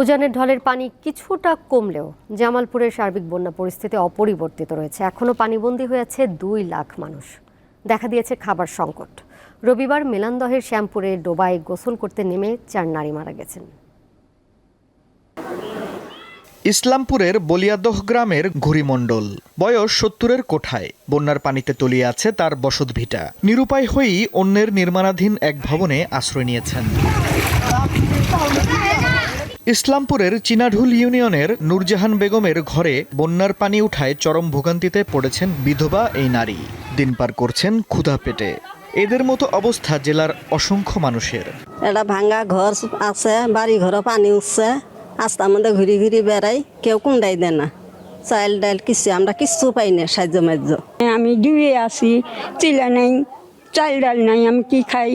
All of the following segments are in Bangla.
উজানের ঢলের পানি কিছুটা কমলেও জামালপুরের সার্বিক বন্যা পরিস্থিতি অপরিবর্তিত রয়েছে। এখনও পানিবন্দী হয়েছে দুই লাখ মানুষ। দেখা দিয়েছে খাবার সংকট। রবিবার মেলান্দহের শ্যামপুরে ডোবায় গোসল করতে নেমে চার নারী মারা গেছেন। ইসলামপুরের বলিয়াদহ গ্রামের ঘুরিমণ্ডল বয়স সত্তরের কোঠায়। বন্যার পানিতে তলিয়ে আছে তার বসতভিটা। নিরুপায় হয়েই অন্যের নির্মাণাধীন এক ভবনে আশ্রয় নিয়েছেন। ইসলামপুরের চিনাঢুল ইউনিয়নের নূরজাহান বেগমের ঘরে বন্যার পানি উঠায় চরম ভোগান্তিতে পড়েছেন বিধবা এই নারী। দিন পার করছেন ক্ষুধা পেটে। এদের মতো অবস্থা জেলার অসংখ্য মানুষের। একটা ভাঙ্গা ঘর আছে বাড়ি ঘরও পানি উঠছে রাস্তার মধ্যে ঘুরি ঘুরি বেড়াই কেউ কুন্ডাই দেয় না। চাইল ডাইল কিছু আমরা কিচ্ছু পাই না সাহায্য মাহ্য আমি ডুবে আছি চিলা নাই চাল ডাল নাই আমি কি খাই?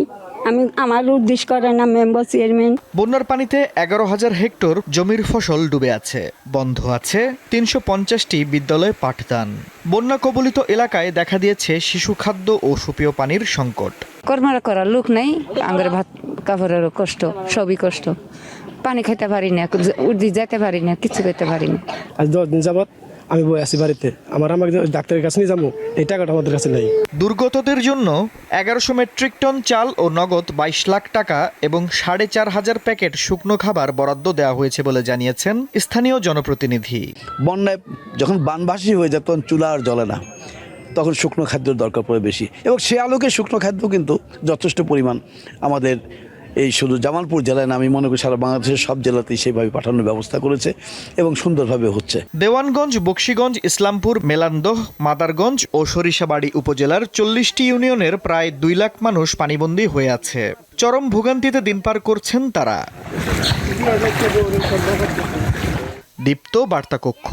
আমি আমার উদ্দেশ্য করে না মেম্বার চেয়ারম্যান বন্যার পানিতে এগারো হাজার হেক্টর জমির ফসল ডুবে আছে। বন্ধ আছে তিনশো পঞ্চাশটি বিদ্যালয়ে পাঠদান। বন্যা কবলিত এলাকায় দেখা দিয়েছে শিশু খাদ্য ও সুপেয় পানির সংকট। কর্মরা করার লোক নাই আঙ্গের ভাত কাপড়েরও কষ্ট সবই কষ্ট। পানি খেতে পারি না উর্দি যেতে পারি না কিছু খেতে পারি না। আজ দশ দিন যাবৎ আমি বই আছি বাড়িতে। আমার আমাকে ডাক্তারের কাছে নিয়ে যাব এই টাকাটা আমাদের কাছে নেই। দুর্গতদের জন্য এগারোশো মেট্রিক টন চাল ও নগদ বাইশ লাখ টাকা এবং সাড়ে চার হাজার প্যাকেট শুকনো খাবার বরাদ্দ দেওয়া হয়েছে বলে জানিয়েছেন স্থানীয় জনপ্রতিনিধি। বন্যায় যখন বানবাসী হয়ে যায় তখন চুলা আর জ্বলে না। তখন শুকনো খাদ্যের দরকার পড়ে বেশি। এবং সে আলোকে শুকনো খাদ্য কিন্তু যথেষ্ট পরিমাণ আমাদের এই শুধু জামালপুর জেলায় না, আমি মনে করি সারা বাংলাদেশের সব জেলাতেই সেইভাবে পাঠানোর ব্যবস্থা করেছে এবং সুন্দরভাবে হচ্ছে। দেওয়ানগঞ্জ, বক্সিগঞ্জ, ইসলামপুর, মেলান্দহ, মাদারগঞ্জ ও সরিষাবাড়ি উপজেলার চল্লিশটি ইউনিয়নের প্রায় দুই লাখ মানুষ পানিবন্দী হয়ে আছে। চরম ভোগান্তিতে দিন পার করছেন তারা। দীপ্ত বার্তা কক্ষ